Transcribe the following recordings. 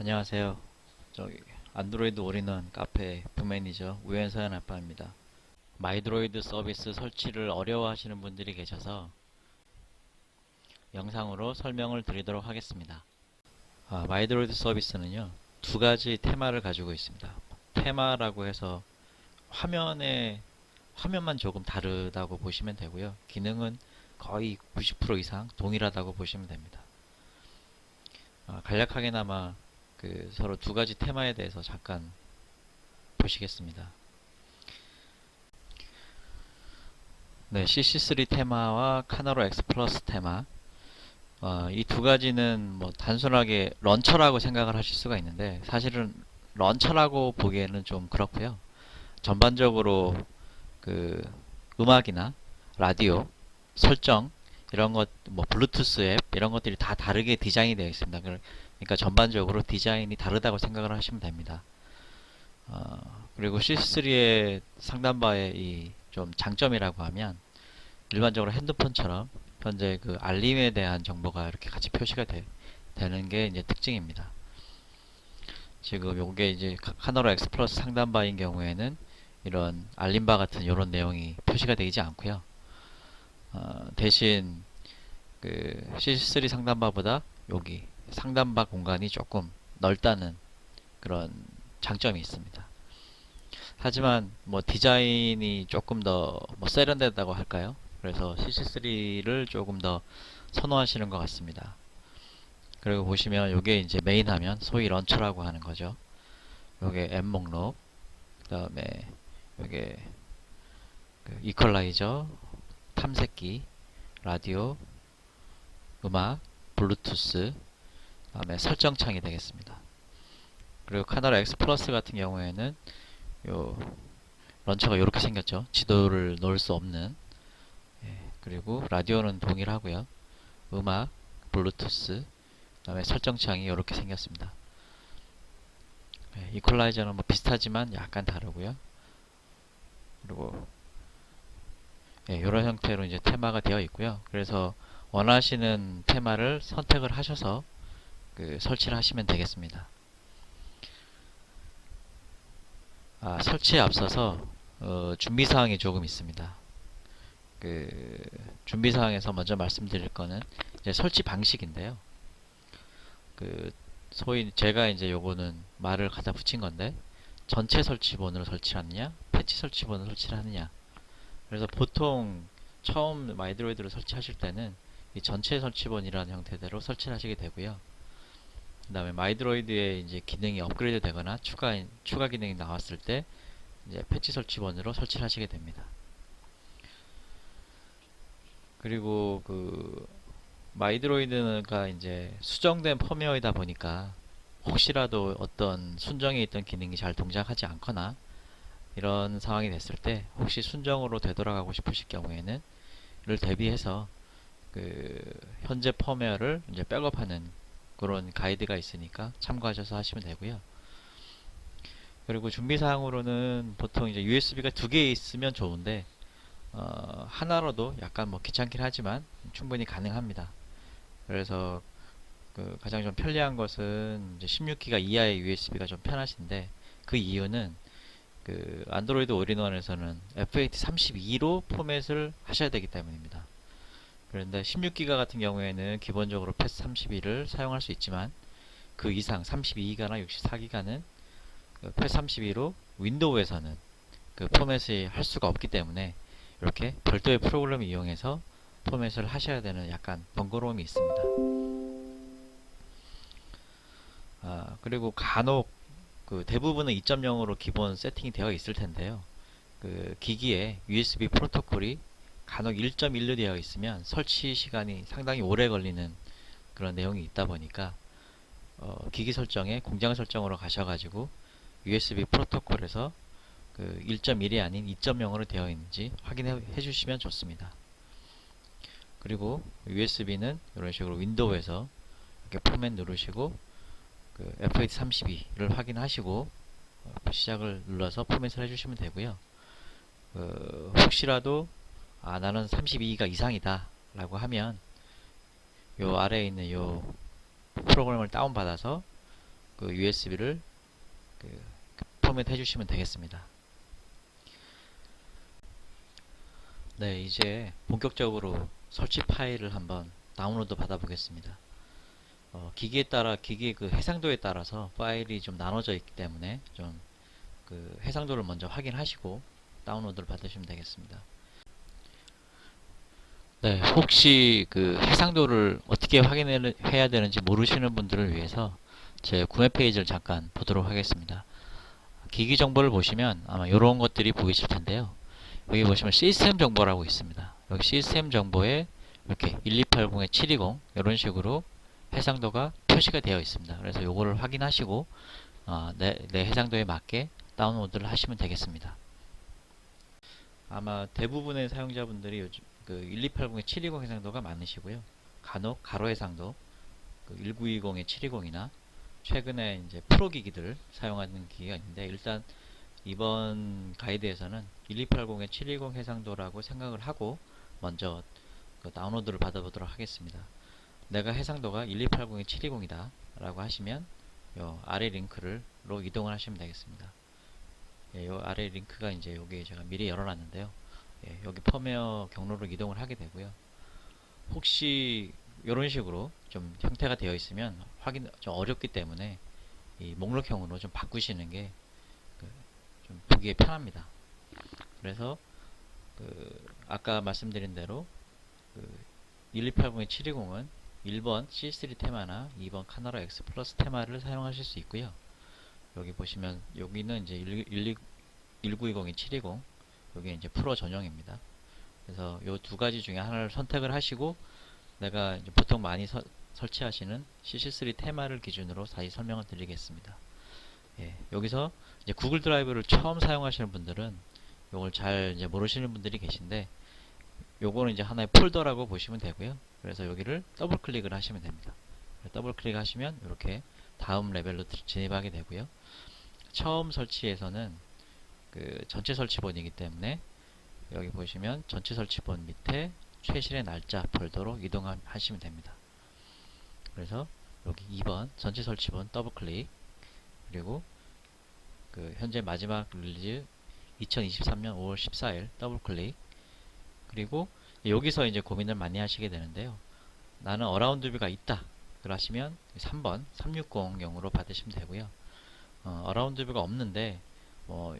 안녕하세요. 저기 안드로이드 올인원 카페 부매니저 우연서연 아빠입니다. 마이드로이드 서비스 설치를 어려워하시는 분들이 계셔서 영상으로 설명을 드리도록 하겠습니다. 아, 마이드로이드 서비스는요 두 가지 테마를 가지고 있습니다. 테마라고 해서 화면에 화면만 조금 다르다고 보시면 되고요. 기능은 거의 90% 이상 동일하다고 보시면 됩니다. 아, 간략하게나마 그 서로 두 가지 테마에 대해서 잠깐 보시겠습니다. 네, CC3 테마와 카나로 X 플러스 테마. 어, 이 두 가지는 뭐 단순하게 런처라고 생각을 하실 수가 있는데 사실은 런처라고 보기에는 좀 그렇고요. 전반적으로 그 음악이나 라디오 설정 이런 것, 뭐 블루투스 앱 이런 것들이 다 다르게 디자인이 되어 있습니다. 그러- 그러니까 전반적으로 디자인이 다르다고 생각을 하시면 됩니다. 어, 그리고 C3의 상단바의 이 좀 장점이라고 하면 일반적으로 핸드폰처럼 현재 그 알림에 대한 정보가 이렇게 같이 표시가 되, 되는 게 이제 특징입니다. 지금 요게 이제 카- 카노라 X 플러스 상단바인 경우에는 이런 알림바 같은 이런 내용이 표시가 되지 않고요. 어, 대신 그 C3 상단바보다 여기 상단바 공간이 조금 넓다는 그런 장점이 있습니다. 하지만 뭐 디자인이 조금 더 뭐 세련되다고 할까요? 그래서 CC3를 조금 더 선호하시는 것 같습니다. 그리고 보시면 요게 이제 메인 화면, 소위 런처라고 하는 거죠. 요게 앱 목록, 그 다음에 요게 그 이퀄라이저, 탐색기, 라디오, 음악, 블루투스, 다음에 설정 창이 되겠습니다. 그리고 카나라 X 플러스 같은 경우에는 요 런처가 이렇게 생겼죠. 지도를 넣을 수 없는. 예, 그리고 라디오는 동일하고요. 음악, 블루투스, 그다음에 설정 창이 이렇게 생겼습니다. 예, 이퀄라이저는 뭐 비슷하지만 약간 다르고요. 그리고 예, 이런 형태로 이제 테마가 되어 있고요. 그래서 원하시는 테마를 선택을 하셔서 그 설치를 하시면 되겠습니다. 아, 설치에 앞서서 어, 준비 사항이 조금 있습니다. 그 준비 사항에서 먼저 말씀드릴 거는 이제 설치 방식인데요. 그 소위 제가 이제 요거는 말을 갖다 붙인 건데 전체 설치본으로 설치하느냐, 패치 설치본으로 설치를 하느냐. 그래서 보통 처음 마이드로이드를 설치하실 때는 이 전체 설치본이라는 형태대로 설치를 하시게 되고요. 그 다음에 마이드로이드의 이제 기능이 업그레이드 되거나 추가, 추가 기능이 나왔을 때 이제 패치 설치본으로 설치를 하시게 됩니다. 그리고 그 마이드로이드가 이제 수정된 펌웨어이다 보니까 혹시라도 어떤 순정에 있던 기능이 잘 동작하지 않거나 이런 상황이 됐을 때 혹시 순정으로 되돌아가고 싶으실 경우에는 이를 대비해서 그 현재 펌웨어를 이제 백업하는 그런 가이드가 있으니까 참고하셔서 하시면 되고요. 그리고 준비사항으로는 보통 이제 USB가 두 개 있으면 좋은데 어, 하나로도 약간 뭐 귀찮긴 하지만 충분히 가능합니다. 그래서 그 가장 좀 편리한 것은 이제 16기가 이하의 USB가 좀 편하신데 그 이유는 그 안드로이드 올인원에서는 FAT32로 포맷을 하셔야 되기 때문입니다. 그런데 16기가 같은 경우에는 기본적으로 패스 32를 사용할 수 있지만 그 이상 32기가나 64기가는 그 패스 32로 윈도우에서는 그 포맷을 할 수가 없기 때문에 이렇게 별도의 프로그램을 이용해서 포맷을 하셔야 되는 약간 번거로움이 있습니다. 아, 그리고 간혹 그 대부분은 2.0으로 기본 세팅이 되어 있을 텐데요. 그 기기에 USB 프로토콜이 간혹 1.1로 되어 있으면 설치 시간이 상당히 오래 걸리는 그런 내용이 있다 보니까 어, 기기 설정에 공장 설정으로 가셔가지고 USB 프로토콜에서 그 1.1이 아닌 2.0으로 되어 있는지 확인해 주시면 좋습니다. 그리고 USB는 이런 식으로 윈도우에서 이렇게 포맷 누르시고 그 F832를 확인하시고 어, 시작을 눌러서 포맷을 해주시면 되고요. 그 혹시라도 아 나는 32기가 이상이다 라고 하면 요 아래에 있는 요 프로그램을 다운받아서 그 USB를 그 포맷 해주시면 되겠습니다. 네, 이제 본격적으로 설치 파일을 한번 다운로드 받아 보겠습니다. 어, 기기에 따라 기기 그 해상도에 따라서 파일이 좀 나눠져 있기 때문에 좀 그 해상도를 먼저 확인하시고 다운로드를 받으시면 되겠습니다. 네, 혹시 그 해상도를 어떻게 확인해야 되는지 모르시는 분들을 위해서 제 구매 페이지를 잠깐 보도록 하겠습니다. 기기 정보를 보시면 아마 이런 것들이 보이실 텐데요. 여기 보시면 시스템 정보라고 있습니다. 여기 시스템 정보에 이렇게 12802에 720 이런 식으로 해상도가 표시가 되어 있습니다. 그래서 요거를 확인하시고 어, 내, 내 해상도에 맞게 다운로드를 하시면 되겠습니다. 아마 대부분의 사용자분들이 요즘 그 12802에 720 해상도가 많으시고요. 간혹 가로 해상도 그 1920에 720이나 최근에 이제 프로 기기들 사용하는 기기가 있는데 일단 이번 가이드에서는 12802에 720 해상도라고 생각을 하고 먼저 그 다운로드를 받아보도록 하겠습니다. 내가 해상도가 12802에 720이다 라고 하시면 요 아래 링크를 로 이동을 하시면 되겠습니다. 예, 요 아래 링크가 이제 여기 제가 미리 열어놨는데요. 예, 여기 펌웨어 경로로 이동을 하게 되고요. 혹시 이런 식으로 좀 형태가 되어 있으면 확인 좀 어렵기 때문에 이 목록형으로 좀 바꾸시는 게 좀 보기에 편합니다. 그래서 그 아까 말씀드린 대로 그 12802의 720은 1번 C3 테마나 2번 카나라 X 플러스 테마를 사용하실 수 있고요. 여기 보시면 여기는 이제 1920이 720 여기 이제 프로 전용입니다. 그래서 이 두 가지 중에 하나를 선택을 하시고 내가 보통 많이 서, 설치하시는 CC3 테마를 기준으로 다시 설명을 드리겠습니다. 예, 여기서 이제 구글 드라이브를 처음 사용하시는 분들은 이걸 잘 이제 모르시는 분들이 계신데 요거는 이제 하나의 폴더라고 보시면 되고요. 그래서 여기를 더블 클릭을 하시면 됩니다. 더블 클릭하시면 이렇게 다음 레벨로 진입하게 되고요. 처음 설치에서는 그 전체 설치본이기 때문에 여기 보시면 전체 설치본 밑에 최신의 날짜 폴더로 이동하시면 됩니다. 그래서 여기 2번 전체 설치본 더블 클릭 그리고 그 현재 마지막 릴리즈 2023년 5월 14일 더블 클릭 그리고 여기서 이제 고민을 많이 하시게 되는데요. 나는 어라운드 뷰가 있다. 그러시면 3번 360용으로 받으시면 되고요. 어, 라운드 뷰가 없는데 뭐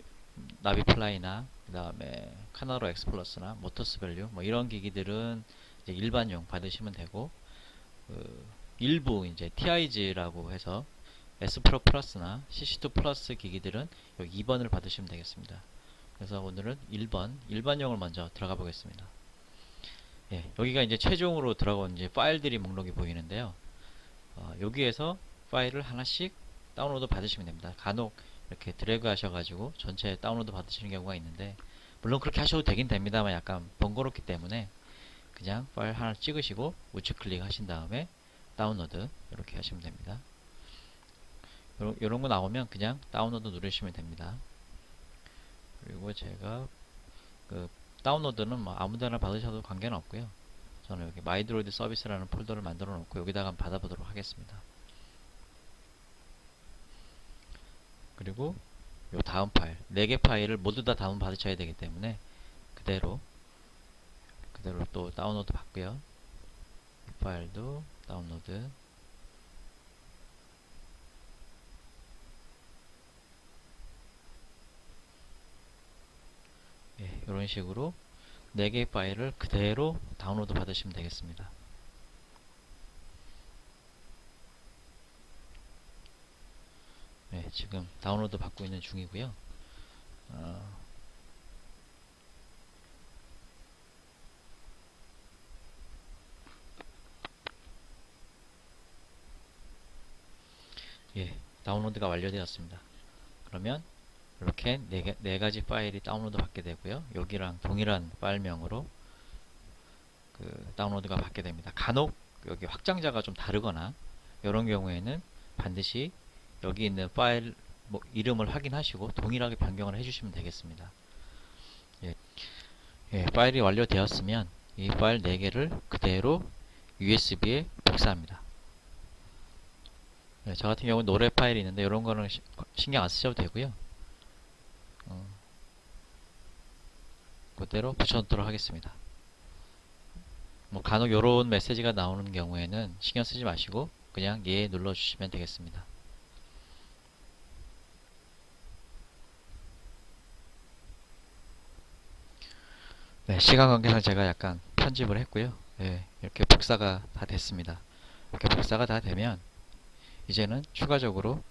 나비플라이나 그 다음에 카나로 엑스 플러스나 모터스 밸류 뭐 이런 기기들은 일반용 받으시면 되고 그 일부 이제 TIG라고 해서 S 프로 플러스나 CC2 플러스 기기들은 여기 2번을 받으시면 되겠습니다. 그래서 오늘은 1번 일반용을 먼저 들어가 보겠습니다. 예, 여기가 이제 최종으로 들어간 이제 파일들이 목록이 보이는데요. 어, 여기에서 파일을 하나씩 다운로드 받으시면 됩니다. 간혹 이렇게 드래그 하셔가지고 전체 다운로드 받으시는 경우가 있는데 물론 그렇게 하셔도 되긴 됩니다만 약간 번거롭기 때문에 그냥 파일 하나 찍으시고 우측 클릭 하신 다음에 다운로드 이렇게 하시면 됩니다. 요런, 요런 거 나오면 그냥 다운로드 누르시면 됩니다. 그리고 제가 그 다운로드는 뭐 아무데나 받으셔도 관계는 없고요. 저는 여기 마이드로이드 서비스라는 폴더를 만들어 놓고 여기다가 받아보도록 하겠습니다. 그리고 요 다음 파일 4개 파일을 모두 다 다운 받으셔야 되기 때문에 그대로 그대로 또 다운로드 받고요. 이 파일도 다운로드 예, 이런 식으로 4개의 파일을 그대로 다운로드 받으시면 되겠습니다. 네, 지금 다운로드 받고 있는 중이고요. 어, 예, 다운로드가 완료되었습니다. 그러면 이렇게 네, 개, 네 가지 파일이 다운로드 받게 되고요. 여기랑 동일한 파일명으로 그 다운로드가 받게 됩니다. 간혹 여기 확장자가 좀 다르거나 이런 경우에는 반드시 여기 있는 파일 뭐 이름을 확인하시고 동일하게 변경을 해주시면 되겠습니다. 예. 예, 파일이 완료되었으면 이 파일 4개를 그대로 USB에 복사합니다. 네, 저 같은 경우는 노래 파일이 있는데 이런 거는 시- 신경 안 쓰셔도 되고요. 어, 그대로 붙여놓도록 하겠습니다. 뭐 간혹 이런 메시지가 나오는 경우에는 신경 쓰지 마시고 그냥 예 눌러주시면 되겠습니다. 네, 시간 관계상 제가 약간 편집을 했고요. 네, 이렇게 복사가 다 됐습니다. 이렇게 복사가 다 되면 이제는 추가적으로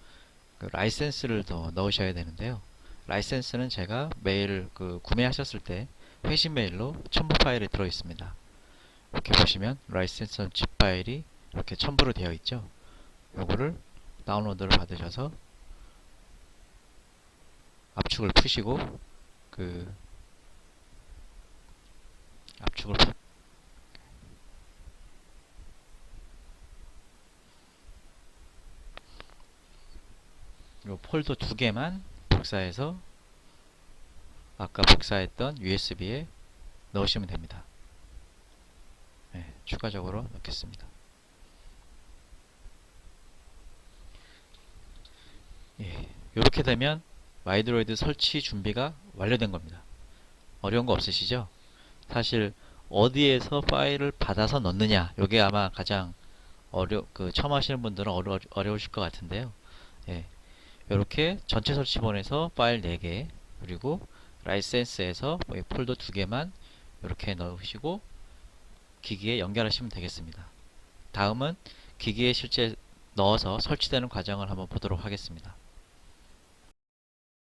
그 라이센스를 더 넣으셔야 되는데요. 라이센스는 제가 메일 그 구매하셨을 때 회신 메일로 첨부 파일에 들어 있습니다. 이렇게 보시면 라이센스 집 파일이 이렇게 첨부로 되어 있죠. 요거를 다운로드를 받으셔서 압축을 푸시고 그 압축을 푸- 요 폴더 두 개만 복사해서 아까 복사했던 USB에 넣으시면 됩니다. 네, 추가적으로 넣겠습니다. 예, 이렇게 되면 마이드로이드 설치 준비가 완료된 겁니다. 어려운 거 없으시죠? 사실 어디에서 파일을 받아서 넣느냐, 이게 아마 가장 어려 그 처음 하시는 분들은 어려 어려우실 것 같은데요. 예, 이렇게 전체 설치본에서 파일 4개 그리고 라이센스에서 뭐 폴더 2개만 이렇게 넣으시고 기기에 연결하시면 되겠습니다. 다음은 기기에 실제 넣어서 설치되는 과정을 한번 보도록 하겠습니다.